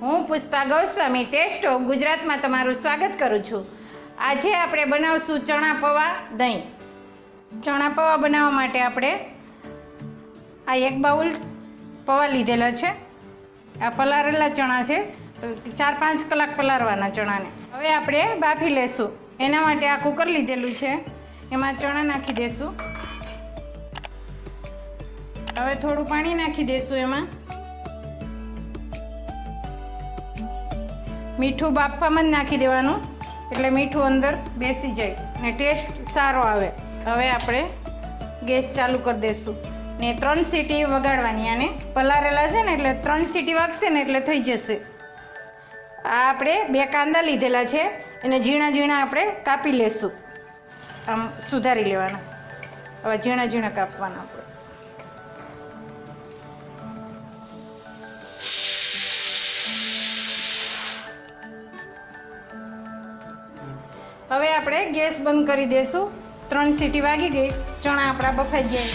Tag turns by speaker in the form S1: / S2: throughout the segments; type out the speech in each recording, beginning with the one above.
S1: હું Pushpa Goswami, test of ગુજરાતમાં તમારું સ્વાગત કરું છું. આજે આપણે બનાવશું ચણા પૌવા દહીં. ચણા પૌવા બનાવવા માટે આપણે આ એક બાઉલ પૌવા લીધેલા છે. આ પલાળેલા ચણા છે. ચાર પાંચ કલાક પલાળવાના ચણાને. હવે આપણે બાફી લેશું. એના માટે આ કુકર લીધેલું છે. એમાં ચણા નાખી દેશું. હવે થોડું પાણી નાખી દેશું એમાં. મીઠું બાફવામાં જ નાખી દેવાનું. એટલે મીઠું અંદર બેસી જાય ને ટેસ્ટ સારો આવે. હવે આપણે ગેસ ચાલુ કરી દઈશું. ને ત્રણ સીટી વગાડવાની. આને પલારેલા છે ને એટલે ત્રણ સીટી વાગશે ને એટલે થઈ જશે. આ આપણે બે કાંદા લીધેલા છે. એને ઝીણા ઝીણા આપણે કાપી લેશું. આમ સુધારી લેવાના. હવે ઝીણા ઝીણા કાપવાના આપણે. હવે આપણે ગેસ બંધ કરી દઈશું ત્રણ સીટી વાગી ગઈ. ચણા આપણા બફાઈ ગયા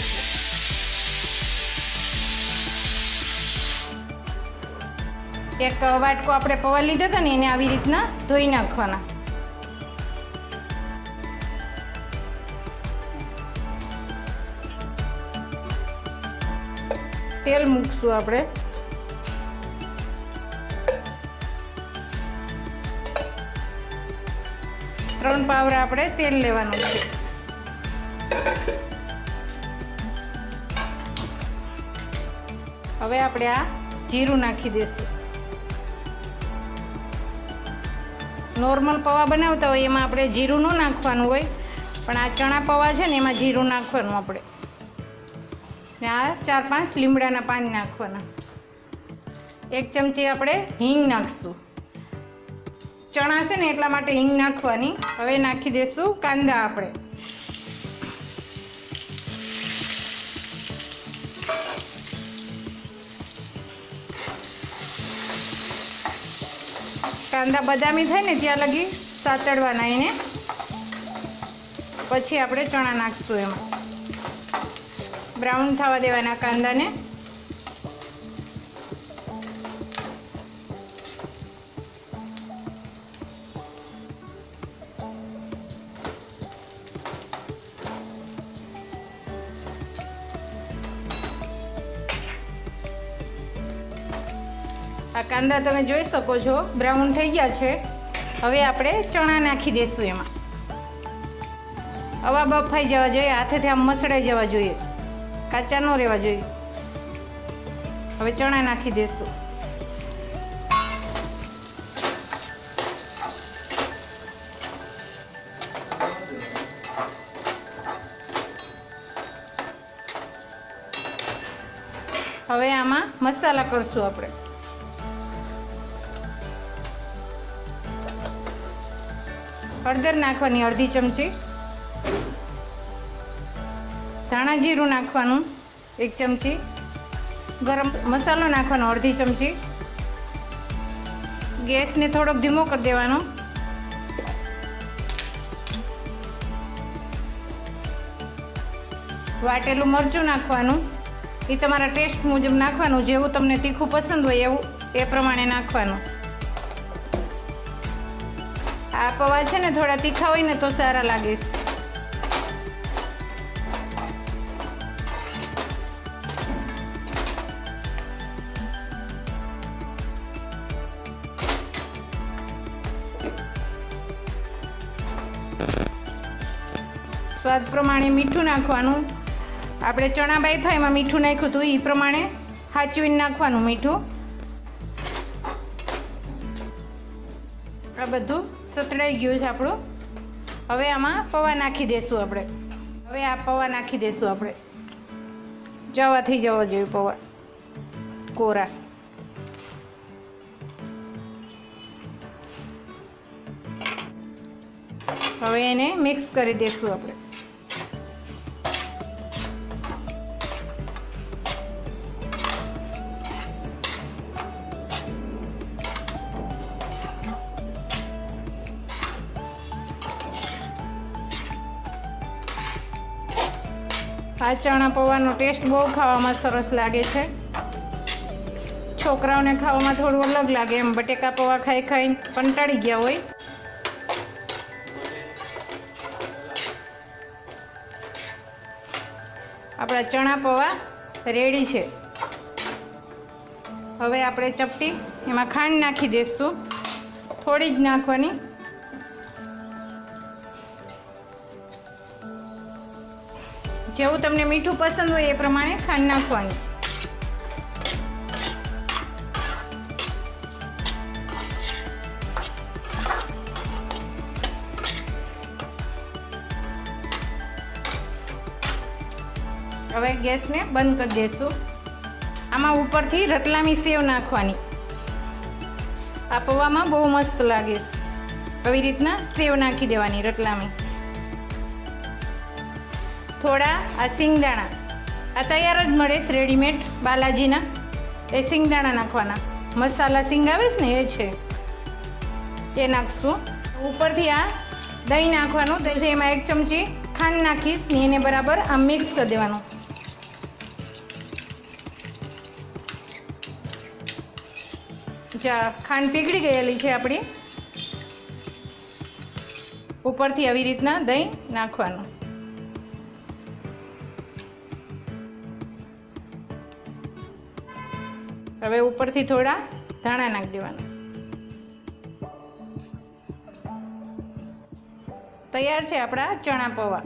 S1: એક વાટકો આપણે પવા લીધા હતા ને, એને આવી રીતના ધોઈ નાખવાના. તેલ મૂકશું આપણે. ત્રણ પાવરા આપણે તેલ લેવાનું છે. હવે આપણે આ જીરું નાખી દઈશું નોર્મલ પૌવા બનાવતા હોય એમાં આપણે જીરું ન નાખવાનું હોય, પણ આ ચણા પૌવા છે ને એમાં જીરું નાખવાનું આપણે. ને આ ચાર પાંચ લીમડાના પાન નાખવાના. એક ચમચી આપણે હિંગ નાખશું. ચણા છે ને એટલા માટે હિંગ નાખવાની. હવે નાખી દઈશું કાંદા આપણે. કાંદા બદામી થાય ને ત્યાં લગી સાતડવાના એને. પછી આપણે ચણા નાખશું એમાં. બ્રાઉન થવા દેવાના કાંદાને. આ કાંદા તમે જોઈ શકો છો બ્રાઉન થઈ ગયા છે. હવે આપણે ચણા નાખી દઈશું એમાં. હવા બફાઈ જવા જોઈએ, હાથેથી આમ મસળાઈ જવા જોઈએ. કાચા ન રહેવા જોઈએ. હવે ચણા નાખી દઈશું હવે આમાં મસાલા કરશું આપણે. હળદર નાખવાની અડધી ચમચી. ધાણા જીરું નાખવાનું એક ચમચી. ગરમ મસાલો નાખવાનો અડધી ચમચી. ગેસને થોડોક ધીમો કરી દેવાનો. વાટેલું મરચું નાખવાનું. એ તમારા ટેસ્ટ મુજબ નાખવાનું. જેવું તમને તીખું પસંદ હોય એવું એ પ્રમાણે નાખવાનું. પૌવા છે ને થોડા તીખા હોય ને તો સારા લાગે છે. સ્વાદ પ્રમાણે મીઠું નાખવાનું. આપણે ચણા બાઈફા એમાં મીઠું નાખ્યું હતું એ પ્રમાણે. હાચવીને નાખવાનું મીઠું. આ બધું સતળાઈ ગયું છે આપણું. હવે આમાં પૌવા નાખી દઈશું આપણે. હવે આ પૌવા નાખી દઈશું આપણે. જવાથી જવો જોઈએ પૌવા. કોરા. હવે એને મિક્સ કરી દઈશું આપણે. ચણા પૌવાનો ટેસ્ટ બહુ ખાવામાં સરસ લાગે છે. છોકરાઓને ખાવામાં થોડું અલગ લાગે એમ. બટેકા પૌવા ખાઈ ખાઈને કંટાળી ગયા હોય. આપણા ચણા પૌવા રેડી છે. હવે આપણે ચપટી એમાં ખાંડ નાખી દઈશું થોડી જ નાખવાની. જેવું તમને મીઠું પસંદ હોય એ પ્રમાણે ખાંડ નાખવાની. હવે ગેસને બંધ કરી દઈશું આમાં ઉપરથી રતલામી સેવ નાખવાની. આ પૌવામાં બહુ મસ્ત લાગે છે. આવી રીતના સેવ નાખી દેવાની રતલામી. થોડા આ સિંગદાણા આ તૈયાર જ મળે છે રેડીમેડ બાલાજીના. એ સિંગદાણા નાખવાના. મસાલા સિંગ આવે છે ને, એ છે. એ નાખશું. ઉપરથી આ દહીં નાખવાનું. તો એમાં એક ચમચી ખાંડ નાખીશ ને એને બરાબર આ મિક્સ કરી દેવાનું. જા, ખાંડ પીગળી ગયેલી છે આપણી. ઉપરથી આવી રીતના દહીં નાખવાનું. હવે ઉપરથી થોડા ધાણા નાખી દેવાના. તૈયાર છે આપણા ચણા પૌવા.